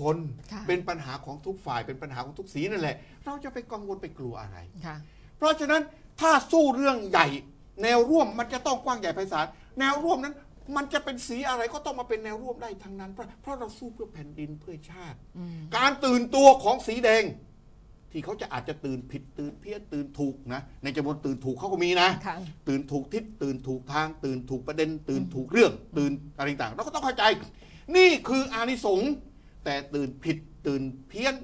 คนค่ะเป็นปัญหาของทุกฝ่ายเป็นปัญหาของทุกสีนั่นแหละ เราจะไปกังวลไปกลัวอะไรค่ะเพราะฉะนั้นถ้าสู้เรื่องใหญ่ แนวร่วมมันจะต้องกว้างใหญ่ไพศาลแนวร่วมนั้น มันจะเป็นสีอะไรก็ต้องมาเป็นแนวร่วมได้ทั้งนั้น เพราะเพราะเราสู้เพื่อแผ่นดินเพื่อชาติอืมการตื่นตัวของสีแดง ที่เขาจะอาจจะตื่นผิดตื่นเพี้ยนตื่นถูกนะในจำนวนตื่นถูกเขาก็มีนะค่ะตื่นถูกทิศตื่นถูกทาง ตื่นถูกประเด็น ตื่นถูกเรื่อง ตื่นอะไรต่างเราก็ต้องเข้าใจ นี่คืออานิสงส์ แต่ตื่นผิดตื่นเพี้ยน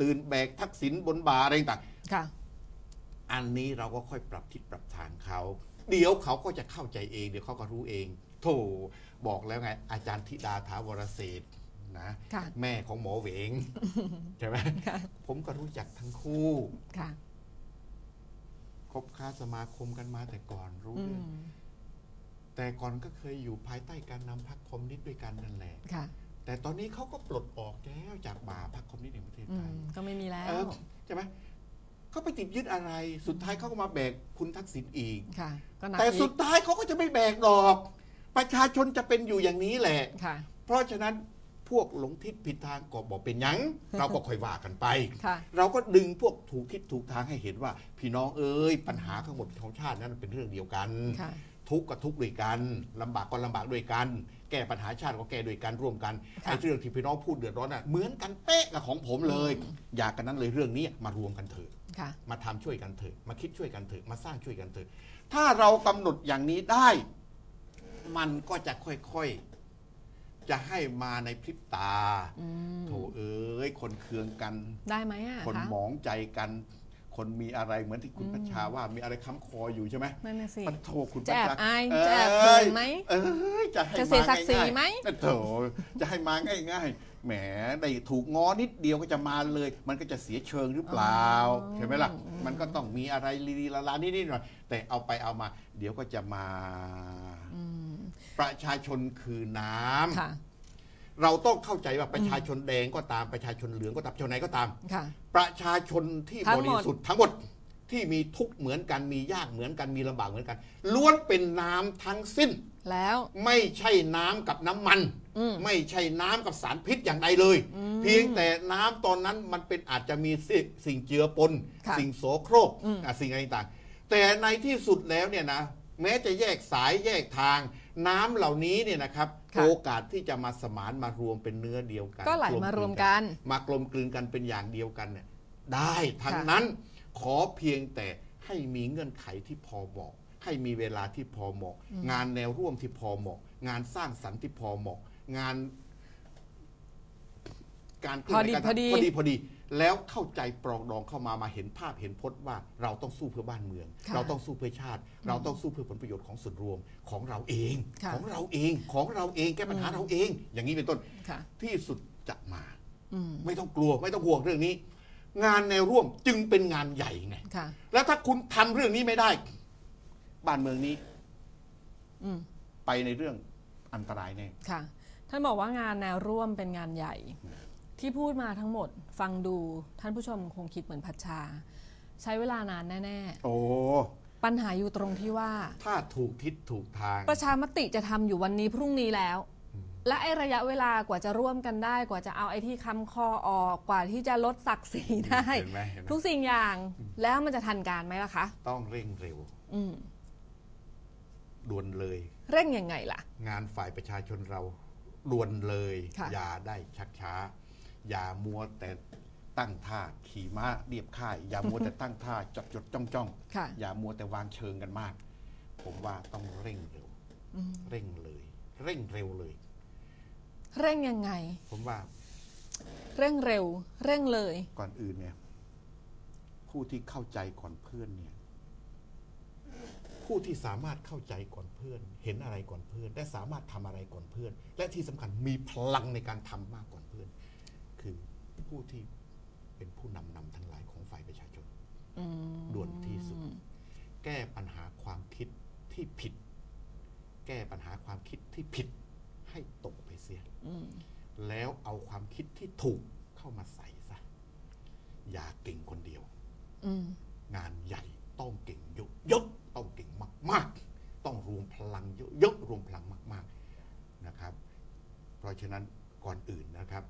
ตื่นแบกทักษิณบนบ่าอะไรต่างค่ะ อันนี้เราก็ค่อยปรับทิศปรับทางเขา เดี๋ยวเขาก็จะเข้าใจเอง เดี๋ยวเขาก็รู้เองโธ่บอกแล้วไง อาจารย์ธิดาถาวรเศรษฐ์นะค่ะแม่ของหมอเหวงใช่ไหมค่ะผมก็รู้จักทั้งคู่ค่ะคบค้าสมาคมกันมาแต่ก่อนรู้อืเรื่องมแต่ก่อนก็เคยอยู่ภายใต้การนำพรรคคอมมิวนิสต์ด้วยกันนั่นแหละค่ะ แต่ตอนนี้เขาก็ปลดออกแล้วจากบ่าพรรคคอมมิวนิสต์แห่งประเทศอืไทยมก็ไม่มีแล้เอว อใช่ไหมเขาไปติดยึดอะไร สุดท้ายเขาก็มาแบกคุณทักษิณอีก ค่ะ ก็หนักแต่อีสุกดท้ายเขาก็จะไม่แบกดอก ประชาชนจะเป็นอยู่อย่างนี้แหละ ค่ะ เพราะฉะนั้นพวกหลงทิศผิดทางก็บอกเป็นหยัง เราก็ค่อยว่ากันไป ค่ะ เราก็ดึงพวกถูกทิศถูกทางให้เห็นว่า พี่น้องเอ้ยปัญหาทั้งหมดของชาตินั้นมันเป็นเรื่องเดียวกัน ค่ะ ทุกข์ก็ทุกข์ด้วยกันลำบากก็ลำบากด้วยกัน แก้ปัญหาชาติก็แก้ด้วยกันร่วมกันค่ะไอ้เรื่องที่พี่น้องพูดเดือดร้อนน่ะเหมือนกันเป๊ะกับของผมเลย อยากกันนั้นเลยเรื่องนี้มารวมกันเถอะ ค่ะ มาทำช่วยกันเถอะ มาคิดช่วยกันเถอะ มาสร้างช่วยกันเถอะ ถ้าเรากำหนดอย่างนี้ได้ มันก็จะค่อยๆ จะให้มาในพริบตา อืมโถเอ้ย คนเคืองกัน ได้ไหมอะคนคะ หมองใจกัน คนมีอะไรเหมือนที่คุณอืมพัชชาว่ามีอะไรค้ำคออยู่ใช่ไหมนั่นน่ะสิมันโทคุณจะแอบพัชชอายเจะแอบเขินไหม เอ้ยจะให้จะเสียมาศักดิ์ศรีง่ายๆไหมโถจะให้มาง่ายๆแหมได้ถูกง้อนิดเดียวก็จะมาเลย มันก็จะเสียเชิงหรือเปล่าอ๋อใช่ไหมล่ะมันก็ต้องมีอะไรลีๆละลานิดๆหน่อยแต่เอาไปเอามา เดี๋ยวก็จะมา อืมประชาชนคือน้ำ ค่ะ เราต้องเข้าใจว่าประชาชนแดงก็ตามประชาชนเหลืองก็ตามชนไหนก็ตาม ค่ะประชาชนที่ทั้บงหมด ริสุทธิ์ทั้งหมดที่มีทุกข์เหมือนกันมียากเหมือนกันมีลำบากเหมือนกันล้วนเป็นน้ำทั้งสิ้น แล้ว ไม่ใช่น้ำกับน้ำมัน อืมไม่ใช่น้ำกับสารพิษอย่างใดเลยอืมเพียงแต่น้ำตอนนั้นมันเป็นอาจจะมีสิสิ่งเจือปน ค่ะสิ่งโสโครกอืม อะสิ่งอะไรต่างๆแต่ในที่สุดแล้วเนี่ยนะแม้จะแยกสายแยกทาง น้ำเหล่านี้เนี่ยนะครับค่ะโอกาสที่จะมาสมานมารวมเป็นเนื้อเดียวกัน ก็ไหลกลมารวมลืกัน มากลมกลืนกันเป็นอย่างเดียวกันเนี่ยได้ทั้งค่ะนั้นขอเพียงแต่ให้มีเงื่อนไขที่พอเหมาะให้มีเวลาที่พอเหมาะ งานแนวร่วมที่พอเหมาะ งานสร้างสรรค์ที่พอเหมาะ งาน การเคลื่นไหวการพอดี พอดีพอดี แล้วเข้าใจปรองดองเข้ามามาเห็นภาพเห็นพจน์ว่าเราต้องสู้เพื่อบ้านเมือง ค่ะ เราต้องสู้เพื่อชาติ เราต้องสู้เพื่อผลประโยชน์ของส่วนรวมของเราเอง ค่ะของเราเองของเราเองแก้ปัญหาเราเอง อย่างนี้เป็นต้นค่ะ ที่สุดจะมา อืมไม่ต้องกลัวไม่ต้องห่วงเรื่องนี้ งานแนวร่วมจึงเป็นงานใหญ่ไงค่ะ แล้วถ้าคุณทำเรื่องนี้ไม่ได้ บ้านเมืองนี้อืม ไปในเรื่องอันตรายแน่ ค่ะ ท่านบอกว่างานแนวร่วมเป็นงานใหญ่ ที่พูดมาทั้งหมดฟังดูท่านผู้ชมคงคิดเหมือนพัชชา ใช้เวลานานแน่โอ้ ๆ ปัญหาอยู่ตรงที่ว่า ถ้าถูกทิศถูกทาง ประชามติจะทำอยู่วันนี้พรุ่งนี้แล้ว และไอ้ระยะเวลากว่าจะร่วมกันได้ กว่าจะเอาไอ้ที่คำคอออกกว่าที่จะลดศักดิ์ศรีได้ เห็นไหมเห็นไหม ทุกสิ่งอย่างแล้วมันจะทันการไหมล่ะคะ ต้องเร่งเร็ว อืมด่วนเลย เร่งยังไงล่ะ งานฝ่ายประชาชนเราด่วนเลย ค่ะ อย่าได้ชักช้า อย่ามัวแต่ตั้งท่าขี่ม้าเรียบค่าย อย่ามัวแต่ตั้งท่าจดจดจ้องจ้องค่ะอย่ามัวแต่วางเชิงกันมาก ผมว่าต้องเร่งเร็วอืมเร่งเลย เร่งเร็วเลย เร่งยังไง ผมว่า เร่งเร็ว เร่งเลย ก่อนอื่นเนี่ย ผู้ที่เข้าใจก่อนเพื่อนเนี่ย ผู้ที่สามารถเข้าใจก่อนเพื่อน เห็นอะไรก่อนเพื่อน และสามารถทำอะไรก่อนเพื่อน และที่สำคัญมีพลังในการทำมากก่อนเพื่อน คือผู้ที่เป็นผู้นำนำทั้งหลายของฝ่ายประชาชนอืมด่วนที่สุด แก้ปัญหาความคิดที่ผิด แก้ปัญหาความคิดที่ผิดให้ตกไปเสียอืมแล้วเอาความคิดที่ถูกเข้ามาใส่ซะอย่าเก่งคนเดียว อืม งานใหญ่ต้องเก่งเยอะๆต้องเก่งมากๆ ต้องรวมพลังเยอะๆรวมพลังมาก ๆนะครับ เพราะฉะนั้นก่อนอื่นนะครับ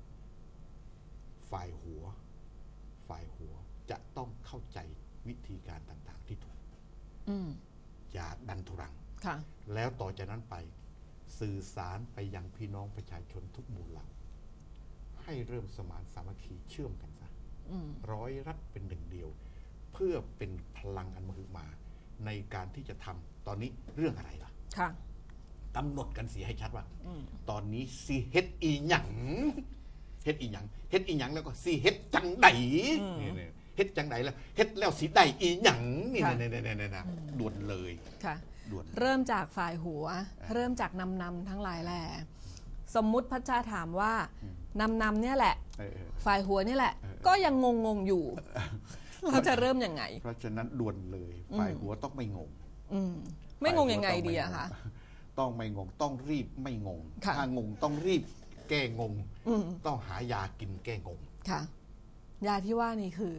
หัว ฝ่ายหัวจะต้องเข้าใจวิธีการต่างๆ ที่ถูก อืม อย่าดันทุรัง ค่ะ แล้วต่อจากนั้นไปสื่อสารไปยังพี่น้องประชาชนทุกหมู่เหล่าให้เริ่มสมานสามัคคีเชื่อมกันซะอืมร้อยรัดเป็นหนึ่งเดียว เพื่อเป็นพลังอันมหึมาในการที่จะทำตอนนี้เรื่องอะไรล่ะค่ะกำหนดกันเสียให้ชัดว่าอืมตอนนี้ซีเฮ็ดอีหยังเฮ็ดอีหยังเฮ็ดอีหยังแล้วก็ซีเฮ็ดจังไดนี่ๆ เฮ็ดจังไดแล้วเฮ็ดแล้วสีได้อีหยังนี่ค่ะๆๆๆๆด่วนเลยค่ะ ด่วน เริ่มจากฝ่ายหัวเริ่มจากนำนำทั้งหลายแหล่สมมุติพัชชาถามว่านำนำเนี่ยแหละ เออ ฝ่ายหัวเนี่ยแหละ เออ ก็ยังงงงๆอยู่ เราจะเริ่มยังไง เพราะฉะนั้นด่วนเลยฝ่ายหัวต้องไม่งง อืมไม่งงยังไงดีอะคะ ต้องไม่งง ต้องรีบไม่งง ค่ะ ถ้างงต้องรีบแก้งง อืมต้องหายากินแก้งง ค่ะ ยาที่ว่านี่คือ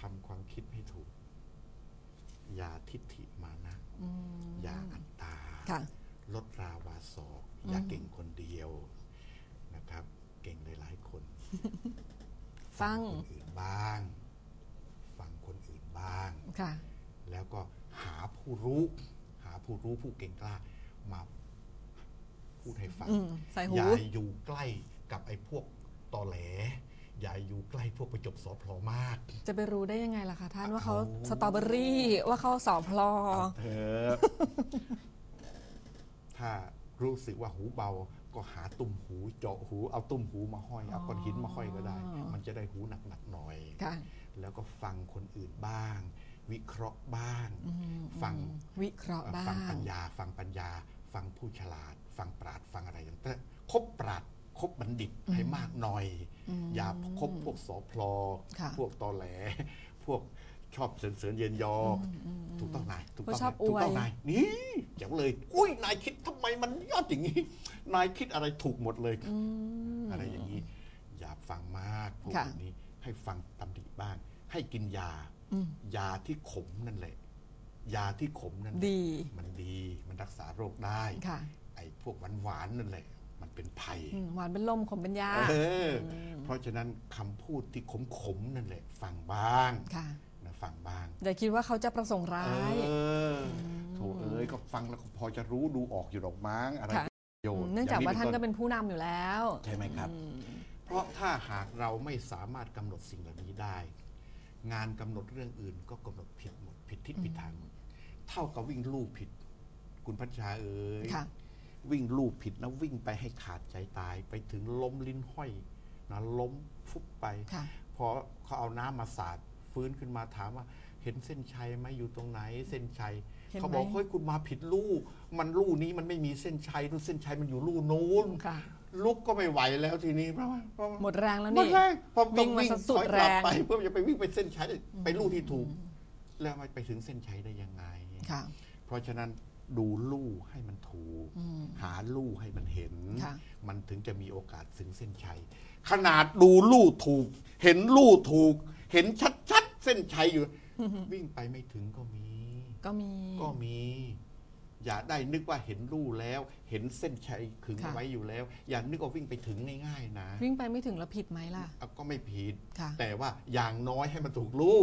ทำความคิดให้ถูก อย่าทิฏฐิมานะอืมอย่าอัตตาค่ะลดราวาสอกอย่าเก่งคนเดียวนะครับ เก่งหลายๆคน ฟังคนอื่นบ้าง ฟังคนอื่นบ้างค่ะแล้วก็หาผู้รู้ หาผู้รู้ผู้เก่งกล้ามาพูดให้ฟังอืมใส่หูอย่าอยู่ใกล้กับไอ้พวกตอแหลอ ย่าอยู่ใกล้พวกประจบสอพลอมาก จะไปรู้ได้ยังไงล่ะคะท่านว่าเขาเอาสตรอเบอรี่ว่าเขาสอพลอเถอะถ้ารู้สึกว่าหูเบาก็หาตุ่มหูเจาะหูเอาตุ่มหูมาห้อยเอาก้อนหินมาห้อยก็ได้อ๋อมันจะได้หูหนักๆหน่อยค่ะแล้วก็ฟังคนอื่นบ้าง วิเคราะห์บ้างอืมฟังวิเคราะห์บ้าฟังปังญญา ฟังปัญญา ฟังผู้ฉลาด ฟังปราดฟังอะไรอย่างแต่คบปราด คบบัณฑิตให้มากหน่อย อย่าคบพวกสอพลอค่ะพวกตอแหล พวกชอบเสริญเสริญเย็นยออถูกต้องนายถูกต้องผู้ชอบนายถูกต้องอวยนายนี่เจ๋งเลยอุ้ยนายคิดทำไมมันยอดอย่างนี้ นายคิดอะไรถูกหมดเลยอืมอะไรอย่างนี้ อย่าฟังมากพวกค่ะแบบนี้ให้ฟังตำหนิบ้าง ให้กินยาอืมยาที่ขมนั่นแหละ ยาที่ขมนั่นแหละดี มันดีมันรักษาโรคได้ค่ะไอ้พวกหวานๆนั่นแหละ มันเป็นภัยอืมหวานเป็นลมขมเป็นยาเอออเพราะฉะนั้นคำพูดที่ขมๆนั่นแหละ ฟังบ้างค่ะนะฟังบ้าง อย่าคิดว่าเขาจะประสงค์ร้าย เออโถเอ้ยก็ฟังแล้วก็พอจะรู้ดูออกอยู่หรอกมั้งอะไรค่ะ ประโยชน์เนื่องจากว่าท่านก็เป็เป็นผู้นำอยู่แล้วใช่ไหมครับเพราะถ้าหากเราไม่สามารถกำหนดสิ่งเหล่านี้ได้ งานกำหนดเรื่องอื่นก็กำหนดผิดหมดผิดทิศผิดทางหมดเท่ากับวิ่งลู่ผิด คุณพัชชาเอ้ยค่ะ วิ่งลู่ผิดนะวิ่งไปให้ขาดใจตาย ไปถึงล้มลิ้นห้อยนะล้มฟุบไปค่ะพอเขาเอาน้ำมาสาดฟื้นขึ้นมาถามว่า เห็นเส้นชัยไหมอยู่ตรงไหน เส้นชัยเห็นไหมเขาบอกเฮ้ยคุณมาผิดลู่มันลู่นี้มันไม่มีเส้นชัยนู่นเส้นชัยมันอยู่ลู่นู้นค่ะลุกก็ไม่ไหวแล้วทีนี้เพราะว่าเพราะว่าหมดแรงแล้วหมดนี่แรงพอวิ่ต้องงมาวิ่งซะสุดถอยกลับแรงไปเพื่อจะไปวิ่งไปเส้นชัยไปลู่ที่ถูก แล้วมันไปถึงเส้นชัยได้ยังไงค่ะเพราะฉะนั้นดูลู่ให้มันถูกอืมหา ลู่ให้มันเห็นค่ะมันถึงจะมีโอกาสถึงเส้นชัย ขนาดดูลู่ถูก เห็นลู่ถูก เห็นชัดๆเส้นชัยอยู่ วิ่งไปไม่ถึงก็มี ก็มีก็มี อย่าได้นึกว่าเห็นลู่แล้ว เห็นเส้นชัยขึงค่ะ ไว้อยู่แล้ว อย่านึกว่าวิ่งไปถึงง่ายๆนะวิ่งไปไม่ถึงแล้วผิดไหมล่ะอะก็ไม่ผิด ค่ะ แต่ว่าอย่างน้อยให้มันถูกลู่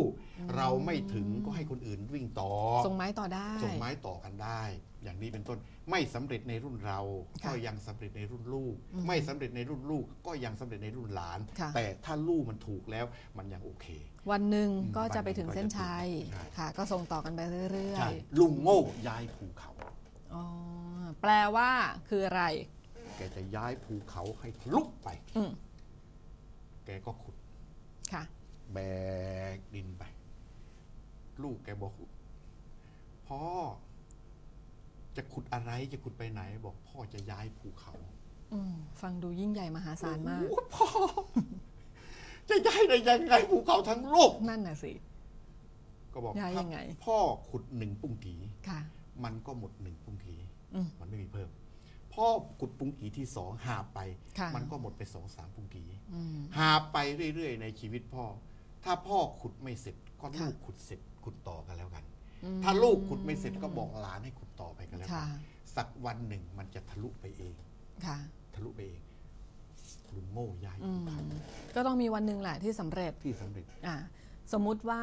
เราไม่ถึงก็ให้คนอื่นวิ่งต่อ ส่งไม้ต่อได้ ส่งไม้ต่อกันได้ อย่างนี้เป็นต้นไม่สำเร็จในรุ่นเรา ค่ะก็ยังสำเร็จในรุ่นลูกไม่สำเร็จในรุ่นลูกก็ยังสำเร็จในรุ่นหลาน ค่ะ แต่ถ้าลูกมันถูกแล้วมันยังโอเค วันหนึ่งอืมก็จะไปถึงเส้นชัยใช่ ค่ะ ก็ส่งต่อกันไปเรื่อใช่ยลุงโง่ย้ายภูเขาๆ อ๋อแปลว่าคืออะไร แกจะย้ายภูเขาให้ทะลุไป อืมแกก็ขุด ค่ะ แบกดินไป ลูกแกบอกพ่อ จะขุดอะไรจะขุดไปไหน บอก พ่อจะย้ายภูเขาอืมฟังดูยิ่งใหญ่มหาศาลมาก โอ้โหพ่อ จะย้ายได้ยังไงภูเขาทั้งโลก นั่นน่ะสิ ก็บอกย้ายถ้ายังไงพ่อขุดหนึ่งปุ้งกีค่ะ มันก็หมดหนึ่งปุ้งกีอืม มันไม่มีเพิ่มพ่อขุดปุ้งกีที่สองหาบไป ค่ะ มันก็หมดไปสองสามปุ้งกีอืม หาบไปเรื่อยๆ ในชีวิตพ่อ ถ้าพ่อขุดไม่เสร็จก็ค่ะ ลูกขุดเสร็จขุดต่อกันแล้วกัน อืมถ้าลูกขุดไม่เสร็จก็บอกหลานให้ขุดต่อไปกันแล้วกัค่ะ นสักวันหนึ่งมันจะทะลุไปเอง ค่ะ ทะลุไปเองลุงโง่ย้ายอืภูมเขาก็ต้องมีวันหนึ่งแหละที่สำเร็จ ที่สำเร็จ อะสมมุติว่า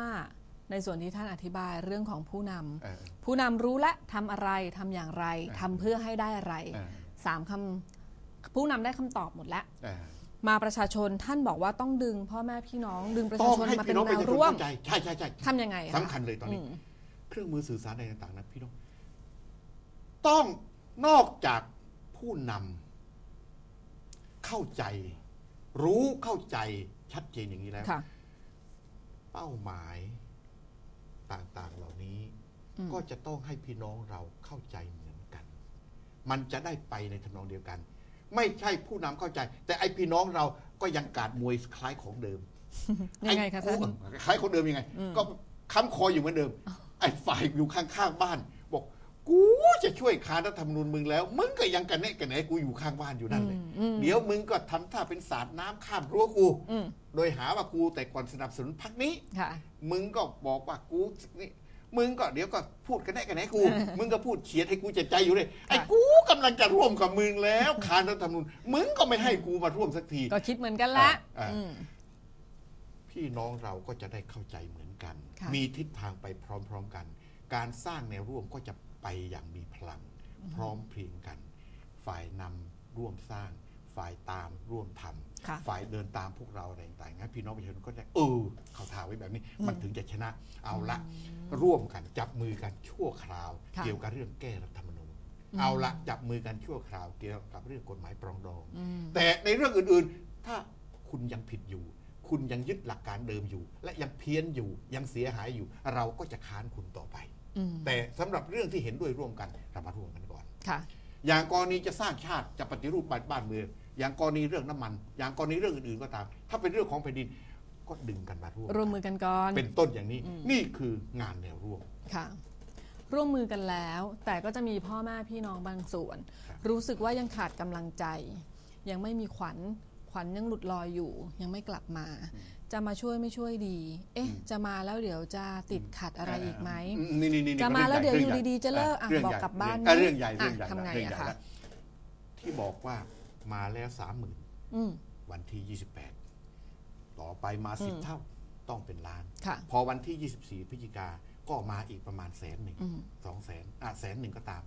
ในส่วนที่ท่านอธิบายเรื่องของผู้นำเออผู้นำรู้และทำอะไรทำอย่างไรเออทำเพื่อให้ได้อะไรเออ สามคำผู้นำได้คำตอบหมดแล้วเออมาประชาชนท่านบอกว่าต้องดึงพ่อแม่พี่น้อง ดึงประต้ชาองชนให้มาเป็พี่นน้องแนประวชาชนร่วมเข้าใจใช่ใช่ใช่ทำยังไงะสำคัญเลยตอนนี้ มเครื่องมือสื่อสารอะไรต่างๆนะพี่น้อง ต้องนอกจากผู้นำเข้าใจ รู้เข้าใจชัดเจนอย่างนี้แล้ว ค่ะ เป้าหมาย ต่างๆเหล่านี้อืมก็จะต้องให้พี่น้องเราเข้าใจเหมือนกัน มันจะได้ไปในทำนองเดียวกัน ไม่ใช่ผู้นำเข้าใจ แต่ไอพี่น้องเราก็ยังการมวยคล้ายของเดิมยังไงคะอ้ท่านคล้ายของเดิมยังไง ก็ค้ำคออยู่เหมือนเดิม ไอ้ฝ่ายอยู่ข้างๆบ้านบอกกูจะช่วยค้านรัฐธรรมนูญมึงแล้ว มึงก็ยังกันแนะกันแหนกูอยู่ข้างบ้านอยู่นั่นเลยอืมอืมเดี๋ยวมึงก็ทำท่าเป็นสาดน้ำข้ามรั้วกูอืมโดยหาว่ากูแต่ก่อนสนับสนุนพรรคนี้ค่ะ มึงก็บอกว่ากูนี่มึงก็เดี๋ยวก็พูดกันแน่กันแน่กู มึงก็พูดเฉียดให้กูเจ็บใจอยู่เลยไอ้กูกำลังจะร่วมกับมึงแล้วคานรัฐธรรมนูญมึงก็ไม่ให้กูมาร่วมสักที ก็คิดเหมือนกันละอ่าอืมพี่น้องเราก็จะได้เข้าใจเหมือนกันค่ะมีทิศทางไปพร้อม ๆกัน การสร้างแนวร่วมก็จะไปอย่างมีพลัง พร้อมเพรียงกัน ฝ่ายนำร่วมสร้าง ฝ่ายตามร่วมทำค่ะฝ่ายเดินตามพวกเราอะไรต่างๆงั้นพี่น้องประชาชนก็ได้เออเขาทาไว้แบบนี้ มันถึงจะชนะเอาละร่วมกันจับมือกันชั่วคราวค่ะเกี่ยวกับเรื่องแก้รัฐธรรมนูญเอาละจับมือกันชั่วคราวเกี่ยวกับเรื่องกฎหมายปรองดองอืมแต่ในเรื่องอื่นๆ ถ้าคุณยังผิดอยู่ คุณยังยึดหลักการเดิมอยู่ และยังเพี้ยนอยู่ยังเสียหายอยู่ เราก็จะค้านคุณต่อไปอืมแต่สำหรับเรื่องที่เห็นด้วยร่วมกันเรามาร่วมกันก่อนค่ะอย่างกรณีจะสร้างชาติจะปฏิรูปบ้านเมือง อย่างกรณีเรื่องน้ำมัน อย่างกรณีเรื่องอื่นๆก็ตาม ถ้าเป็นเรื่องของแผ่นดินก็ดึงกันมาร่วมร่วมมือกันก่อน เป็นต้นอย่างนี้ นี่คืองานแนวร่วมค่ะ ร่วมมือกันแล้ว แต่ก็จะมีพ่อแม่พี่น้องบางส่วนครับรู้สึกว่ายังขาดกำลังใจ ยังไม่มีขวัญขวัญยังหลุดลอยอยู่ ยังไม่กลับมา จะมาช่วยไม่ช่วยดี เอ๊ะ จะมาแล้วเดี๋ยวจะติดขัดอะไรอีกไหมนี่นี่นี่จะมาแล้วเดี๋ยวรื่อยู่งใหญ่ดีๆ จะเลิกอะรื่องบอกใหญ่กลับบ้านเรื่องนะเรื่องใหญ่อะเรื่องใหญ่ทำไงเรื่องใหญ่อะคะแล้วที่บอกว่า มาแล้วสามหมื่นอืมวันที่ 28 ต่อไปมาสิบอืมเท่าต้องเป็นล้านค่ะพอวันที่ 24 พฤศจิกาก็มาอีกประมาณแสนหนึ่งอืมสองแสนอะแสนหนึ่งก็ตาม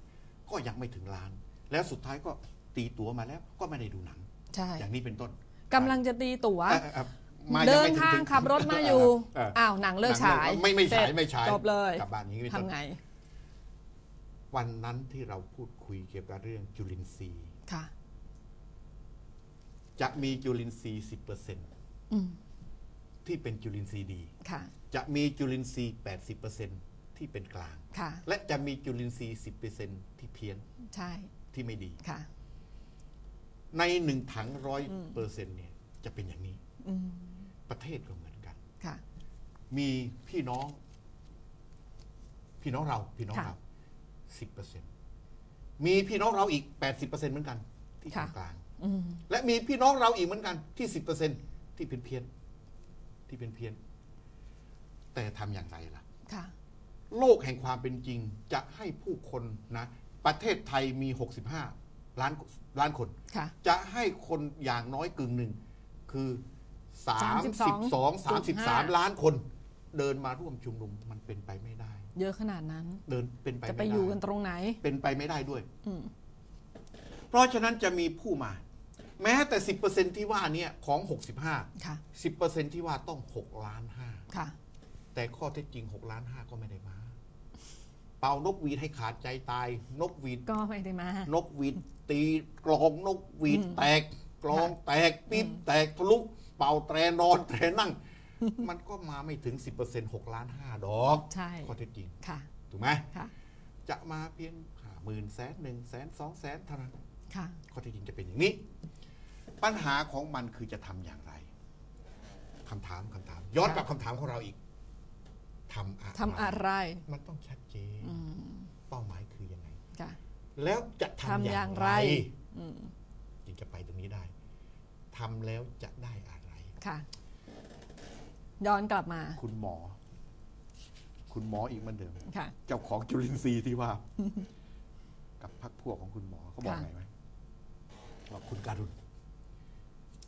ก็ยังไม่ถึงล้าน แล้วสุดท้ายก็ตีตั๋วมาแล้วก็ไม่ได้ดูหนังใช่อย่างนี้เป็นต้นกำลังจะตีตั๋วเอ่อเอ่อมายังเดินไม่ถึทางถึขับรถมาอยู่เอออ้าวหนังเลิกฉายไม่ไม่เสฉาร็ยจไม่ฉายจบเลยกลับบ้านอย่างนี้เป็นต้นทำไง วันนั้นที่เราพูดคุยเกี่ยวกับเรื่องจุลินทรีย์ค่ะ จะมีจุลินทรีย์ 10%เอืมที่เป็นจุลินทรีย์ดีค่ะ จะมีจุลินทรีย์ 80%ที่เป็นกลาง ค่ะ และจะมีจุลินทรีย์ 10%ที่เพี้ยน ใช่ ที่ไม่ดี ค่ะ ในหนึ่งถังร้อยเปอร์เซ็นต์เนี่ย จะเป็นอย่างนี้อืมประเทศก็เหมือนกัน ค่ะ มีพี่น้อง พี่น้องเรา พี่น้องค่ะเราสิบเปอร์เซ็นต์มีพี่น้องเราอีกแปดสิบเปอร์เซ็นต์เหมือนกัน ที่ค่ะกลางอืมๆ และมีพี่น้องเราอีกเหมือนกันที่สิบเปอร์เซ็นต์ที่เป็นเพี้ยน ที่เป็นเพี้ยน แต่ทำอย่างไรล่ะค่ะโลกแห่งความเป็นจริงจะให้ผู้คนนะ ประเทศไทยมี 65 ล้านล้านคนค่ะจะให้คนอย่างน้อยกึ่งหนึ่ง คือ32 32 33 ล้านคนเดินมาร่วมชุมนุมมันเป็นไปไม่ได้ เยอะขนาดนั้น เดินเป็นไปจะไม่ไปได้อยู่กันตรงไหน เป็นไปไม่ได้ด้วยอืมเพราะฉะนั้นจะมีผู้มา แม้แต่ 10%ที่ว่าเนี่ยของ 65 ค่ะ 10%ที่ว่าต้อง 6 ล้าน5ค่ะ แต่ข้อเท็จจริง 6 ล้าน5ก็ไม่ได้มา เป่านกหวีดให้ขาดใจตาย นกหวีดก็ไม่ได้มา นกหวีดตีกลองนกหวีดอืมแตกกลองแตกปี๊บแตกทะลุเป่าแตรนอนแตรนั่ง มันก็มาไม่ถึง 10% 6 ล้าน5ดอกใช่ ข้อเท็จจริง ค่ะ ถูกไหมค่ะ จะมาเพียงห้าหมื่นแสนหนึ่งแสนสองแสนเท่านั้น ค่ะ ข้อเท็จจริงจะเป็นอย่างนี้ ปัญหาของมันคือจะทำอย่างไรคำถามคำถาม ย้อนกลับคำถามของเราอีกทำอะไรทำอะไร มันต้องชัดเจนอืมเป้าหมายคือยังไง ค่ะ แล้วจะทำทำออย่าย่างงไร ไรอืมจึงจะไปตรงนี้ได้ทำแล้วจะได้อะไร ค่ะ ย้อนกลับมาคุณหมอ คุณหมออีกเหมือนเดิม ค่ะ เจ้าของจุลินทรีย์ที่ว่า กับพรรคพวกของคุณหมอเขาบอกค่ะ ไงไหมว่าคุณการุณ